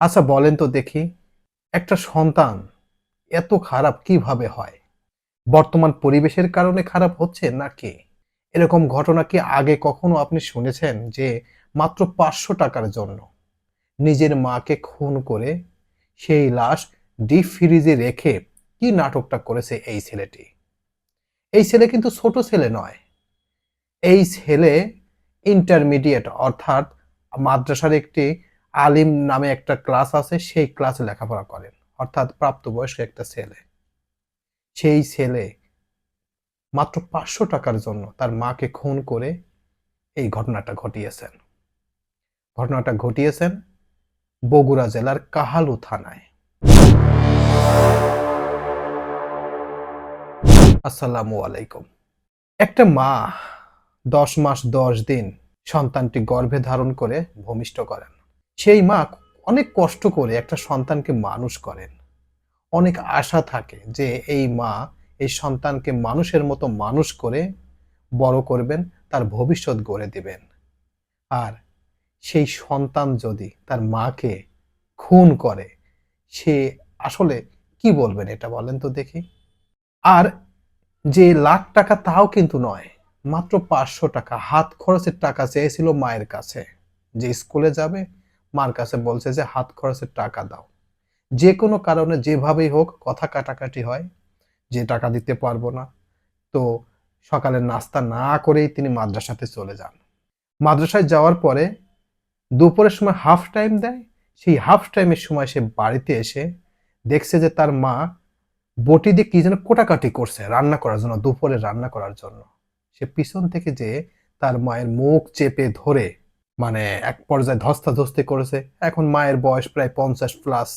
আচ্ছা বলেন তো দেখি। একটা সন্তান এত খারাপ কীভাবে হয়? বর্তমান পরিবেশের কারণে খারাপ হচ্ছে নাকি? এরকম ঘটনা কি আগে কখনো আপনি শুনেছেন যে মাত্র পাঁচশো টাকার জন্য নিজের মাকে খুন করে সেই লাশ ডিপ ফ্রিজে রেখে কি নাটকটা করেছে এই ছেলেটি? এই ছেলে কিন্তু ছোট ছেলে নয়। এই ছেলে ইন্টারমিডিয়েট অর্থাৎ মাদ্রাসার একটি আলিম নামে একটা ক্লাস আছে, সেই ক্লাসে লেখাপড়া করেন। অর্থাৎ প্রাপ্তবয়স্ক একটা ছেলে। সেই ছেলে মাত্র পাঁচশো টাকার জন্য তার মাকে খুন করে এই ঘটনাটা ঘটিয়েছেন। ঘটনাটা ঘটিয়েছেন বগুড়া জেলার কাহালু থানায়। আসসালামু আলাইকুম। একটা মা দশ মাস দশ দিন সন্তানটি গর্ভে ধারণ করে ভূমিষ্ঠ করেন। সেই মা অনেক কষ্ট করে একটা সন্তানকে মানুষ করেন। অনেক আশা থাকে যে এই মা এই সন্তানকে মানুষের মতো মানুষ করে বড় করবেন, তার ভবিষ্যৎ গড়ে দেবেন। আর সেই সন্তান যদি তার মাকে খুন করে, সে আসলে কি বলবেন এটা বলেন তো দেখি। আর যে লাখ টাকা তাও কিন্তু নয়, মাত্র পাঁচশো টাকা, হাত খরচের টাকা চেয়েছিল মায়ের কাছে। যে স্কুলে যাবে মার কাছে বলছে যে হাত খরচের টাকা দাও। যে কোনো কারণে যেভাবেই হোক, কথা কাটাকাটি হয়, যে টাকা দিতে পারব না। তো সকালের নাস্তা না করেই তিনি মাদ্রাসাতে চলে যান। মাদ্রাসায় যাওয়ার পরে দুপুরের সময় হাফ টাইম দেয়। সেই হাফ টাইমের সময় সে বাড়িতে এসে দেখছে যে তার মা বটি দিয়ে কি যেন কোটাকাটি করছে রান্না করার জন্য, দুপুরে রান্না করার জন্য। সে পিছন থেকে যে তার মায়ের মুখ চেপে ধরে মানে এক পর্যায়ে ধস্তাধস্তি করেছে। এখন মায়ের বয়স প্রায় পঞ্চাশ প্লাস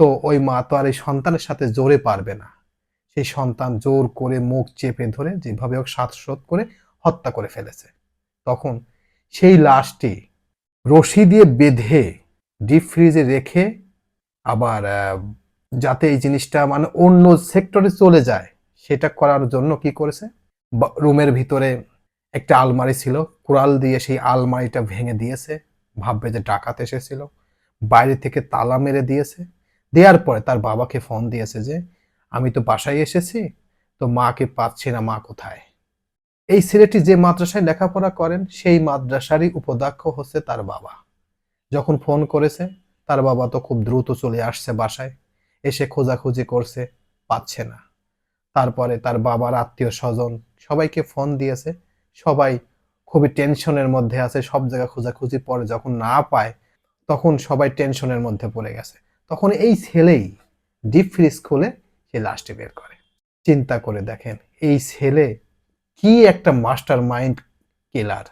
তো ওই মা তো আর এই সন্তানের সাথে জোরে পারবে না। সেই সন্তান জোর করে মুখ চেপে ধরে যেভাবে হোক শ্বাসরোধ করে হত্যা করে ফেলেছে। তখন সেই লাশটি রশি দিয়ে বেঁধে ডিপ ফ্রিজে রেখে আবার যাতে এই জিনিসটা মানে অন্য সেক্টরে চলে যায়, সেটা করার জন্য কি করেছে? রুমের ভিতরে একটা আলমারি ছিল। কুড়াল দিয়ে সেই আলমারিটা ভেঙে দিয়েছে। ভাববে যে ডাকাত এসেছিল। বাইরে থেকে তালা মেরে দিয়েছে। দেওয়ার পরে তার বাবাকে ফোন দিয়েছে যে, আমি তো বাসায় এসেছি, তো মাকে পাচ্ছি না, মা কোথায়? এই ছেলেটি যে মাদ্রাসায় লেখাপড়া করেন, সেই মাদ্রাসারই উপধ্যক্ষ হচ্ছে তার বাবা। যখন ফোন করেছে, তার বাবা তো খুব দ্রুত চলে আসছে বাসায়। এসে খোঁজাখুঁজি করছে, পাচ্ছে না। তারপরে তার বাবার আত্মীয় স্বজন সবাইকে ফোন দিয়েছে সবাই খুবই টেনশনের মধ্যে আছে, সব জায়গা খোঁজাখুঁজি পরে যখন না পায়, তখন সবাই টেনশনের মধ্যে পড়ে গেছে। তখন এই ছেলেই ডিপ ফ্রিজ খুলে সে লাস্টে বের করে। চিন্তা করে দেখেন, এই ছেলে কি একটা মাস্টার মাইন্ড কিলার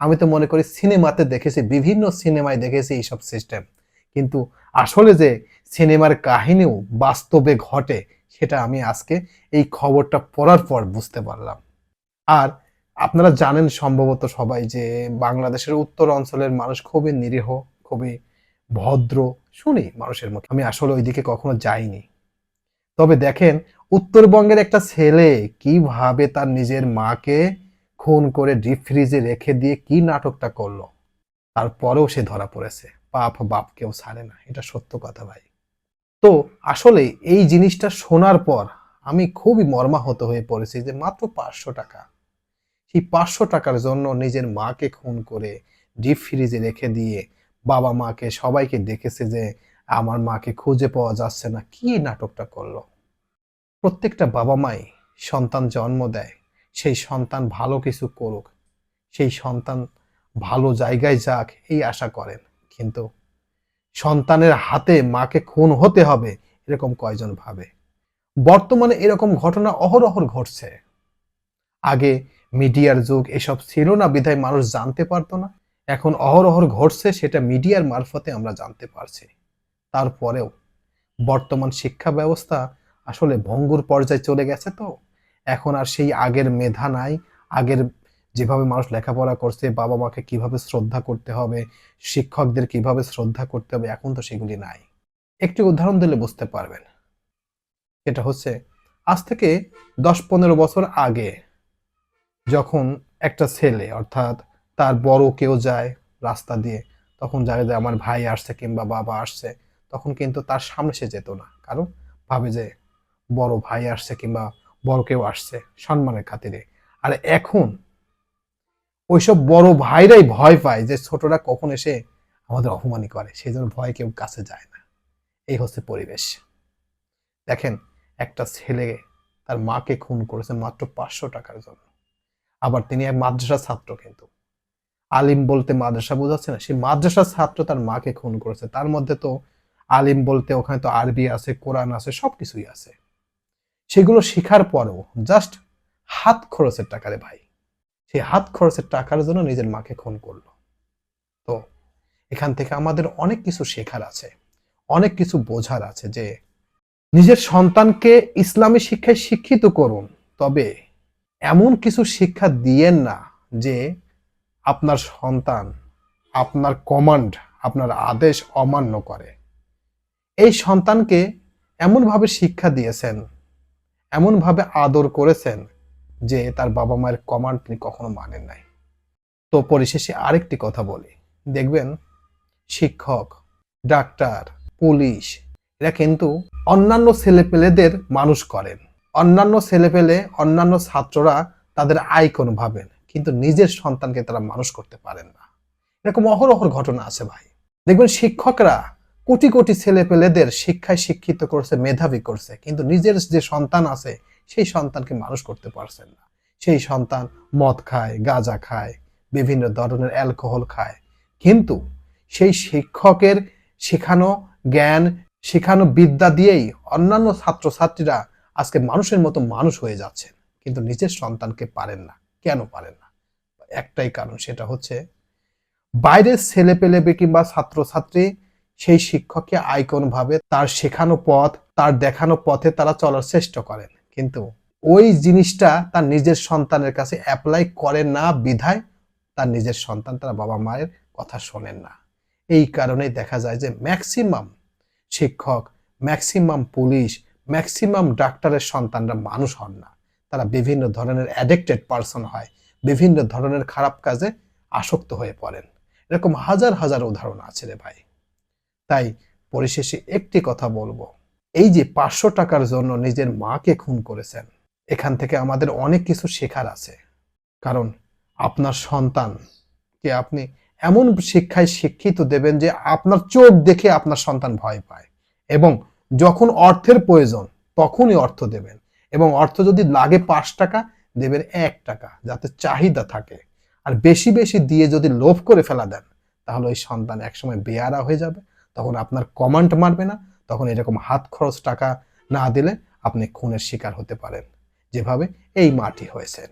আমি তো মনে করি সিনেমাতে দেখেছি, বিভিন্ন সিনেমায় দেখেছি এইসব সিস্টেম কিন্তু আসলে যে সিনেমার কাহিনীও বাস্তবে ঘটে, সেটা আমি আজকে এই খবরটা পড়ার পর বুঝতে পারলাম। আর আপনারা জানেন সম্ভবত সবাই যে বাংলাদেশের উত্তর অঞ্চলের মানুষ খুবই নিরীহ, খুবই ভদ্র, শুনি মানুষের মুখে আমি আসলে ওইদিকে কখনো যাইনি। তবে দেখেন, উত্তরবঙ্গের একটা ছেলে কীভাবে তার নিজের মাকে খুন করে ডিপ ফ্রিজে রেখে দিয়ে কি নাটকটা করল। তারপরেও সে ধরা পড়েছে। বাপ বাপকেও ছাড়ে না। এটা সত্য কথা ভাই। তো আসলে এই জিনিসটা শোনার পর আমি খুবই মর্মাহত হয়ে পড়েছি যে মাত্র পাঁচশো টাকা। সেই পাঁচশো টাকার জন্য নিজের মাকে খুন করে ডিপ ফ্রিজে রেখে দিয়ে বাবা মাকে সবাইকে দেখেছে যে আমার মাকে খুঁজে পাওয়া যাচ্ছে না। কি নাটকটা করল? প্রত্যেকটা বাবা মাই সন্তান জন্ম দেয়, সেই সন্তান ভালো কিছু করুক, সেই সন্তান ভালো জায়গায় যাক, এই আশা করেন। কিন্তু সন্তানের হাতে মাকে খুন হতে হবে, এরকম কয়জন ভাবে? বর্তমানে এরকম ঘটনা অহরহর ঘটছে। আগে মিডিয়ার যুগ, এসব ছিল না, বিধায় মানুষ জানতে পারতো না। এখন অহরহর ঘটছে, সেটা মিডিয়ার মারফতে আমরা জানতে পারছি। তারপরেও বর্তমান শিক্ষা ব্যবস্থা আসলে ভঙ্গুর পর্যায়ে চলে গেছে তো। এখন আর সেই আগের মেধা নাই। আগের যেভাবে মানুষ লেখাপড়া করছে, বাবা মাকে কীভাবে শ্রদ্ধা করতে হবে, শিক্ষকদের কীভাবে শ্রদ্ধা করতে হবে, এখন তো সেগুলি নাই। একটি উদাহরণ দিলে বুঝতে পারবেন। এটা হচ্ছে, আজ থেকে দশ পনেরো বছর আগে যখন একটা ছেলে, অর্থাৎ তার বড় কেউ যায় রাস্তা দিয়ে, তখন জানে যে আমার ভাই আসছে কিংবা বাবা আসছে, তখন কিন্তু তার সামনে সে যেত না। কারণ ভাবে যে বড় ভাই আসছে কিংবা বড় কেউ আসছে সম্মানের খাতিরে। আর এখন ওইসব বড় ভাইরাই ভয় পায় যে ছোটরা কখন এসে আমাদের অপমানই করে, সেই জন্য ভয় কেউ কাছে যায় না। এই হচ্ছে পরিবেশ। দেখেন, একটা ছেলে তার মাকে খুন করেছে মাত্র পাঁচশো টাকার জন্য। আবার তিনি এক মাদ্রাসার ছাত্র কিন্তু। আলিম বলতে মাদ্রাসা বোঝাচ্ছে না সেই মাদ্রাসার ছাত্র তার মাকে খুন করেছে। তার মধ্যে তো আলিম বলতে ওখানে তো আরবি আছে, কোরআন আছে, সবকিছুই আছে। সেগুলো শেখার পরেও জাস্ট হাত খরচের টাকা রে ভাই। সেই হাত খরচের টাকার জন্য নিজের মাকে খুন করল। তো এখান থেকে আমাদের অনেক কিছু শেখার আছে, অনেক কিছু বোঝার আছে যে নিজের সন্তানকে ইসলামী শিক্ষায় শিক্ষিত করুন, তবে এমন কিছু শিক্ষা দিয়েন না যে আপনার সন্তান, আপনার কমান্ড আপনার আদেশ অমান্য করে। এই সন্তানকে এমনভাবে শিক্ষা দিয়েছেন, এমনভাবে আদর করেছেন যে তার বাবা মায়ের কমান্ড তিনি কখনো মানেন নাই। তো পরিশেষে আরেকটি কথা বলি। দেখবেন, শিক্ষক, ডাক্তার, পুলিশ, এরা কিন্তু অন্যান্য ছেলেপেলেদের মানুষ করেন। অন্যান্য ছেলেপেলে অন্যান্য ছাত্ররা তাদের আইকন ভাবেন, কিন্তু নিজের সন্তানকে তারা মানুষ করতে পারেন না। এরকম অহরহর ঘটনা আছে ভাই। দেখবেন শিক্ষকরা কোটি কোটি ছেলেপেলেদের শিক্ষায় শিক্ষিত করছে, মেধাবী করছে, কিন্তু নিজের যে সন্তান আছে, সেই সন্তানকে মানুষ করতে পারছেন না। সেই সন্তান মদ খায়, গাঁজা খায়, বিভিন্ন ধরনের অ্যালকোহল খায়। কিন্তু সেই শিক্ষকের শেখানো জ্ঞান, শেখানো বিদ্যা দিয়েই অন্যান্য ছাত্রছাত্রীরা আজকে মানুষের মতো মানুষ হয়ে যাচ্ছেন কিন্তু নিজের সন্তানকে পারেন না। কেন পারেন না? একটাই কারণ, সেটা হচ্ছে বাইরের ছেলে পেলে কিংবা ছাত্রছাত্রী সেই শিক্ষককে আইকন ভাবে তার শেখানো পথ, তার দেখানো পথে তারা চলার চেষ্টা করেন। কিন্তু ওই জিনিসটা তার নিজের সন্তানের কাছে অ্যাপ্লাই করেন না বিধায় তার নিজের সন্তান তার বাবা মায়ের কথা শোনেন না। এই কারণেই দেখা যায় যে ম্যাক্সিমাম শিক্ষক ম্যাক্সিমাম পুলিশ ম্যাক্সিমাম ডাক্তারের সন্তানরা মানুষ হন না। তারা বিভিন্ন ধরনের অ্যাডিক্টেড পার্সন হয়, বিভিন্ন ধরনের খারাপ কাজে আসক্ত হয়ে পড়েন। এরকম হাজার হাজার উদাহরণ আছে রে ভাই। তাই পরিশেষে একটি কথা বলব, এই যে পাঁচশো টাকার জন্য নিজের মাকে খুন করেছেন, এখান থেকে আমাদের অনেক কিছু শেখার আছে। কারণ আপনার সন্তানকে আপনি এমন শিক্ষায় শিক্ষিত দেবেন যে আপনার চোখ দেখে আপনার সন্তান ভয় পায় এবং যখন অর্থের প্রয়োজন, তখনই অর্থ দেবেন। এবং অর্থ যদি লাগে পাঁচ টাকা, দেবেন এক টাকা, যাতে চাহিদা থাকে। আর বেশি বেশি দিয়ে যদি লোভ করে ফেলা দেন, তাহলে ওই সন্তান একসময় বেয়ারা হয়ে যাবে। তখন আপনার কমান্ড মারবে না। তখন এরকম হাত খরচ টাকা না দিলে আপনি খুনের শিকার হতে পারেন। যেভাবে এই মাটি হয়েছেন।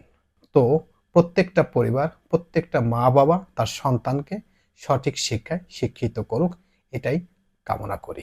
তো প্রত্যেকটা পরিবার, প্রত্যেকটা মা বাবা তার সন্তানকে সঠিক শিক্ষায় শিক্ষিত করুক, এটাই কামনা করি।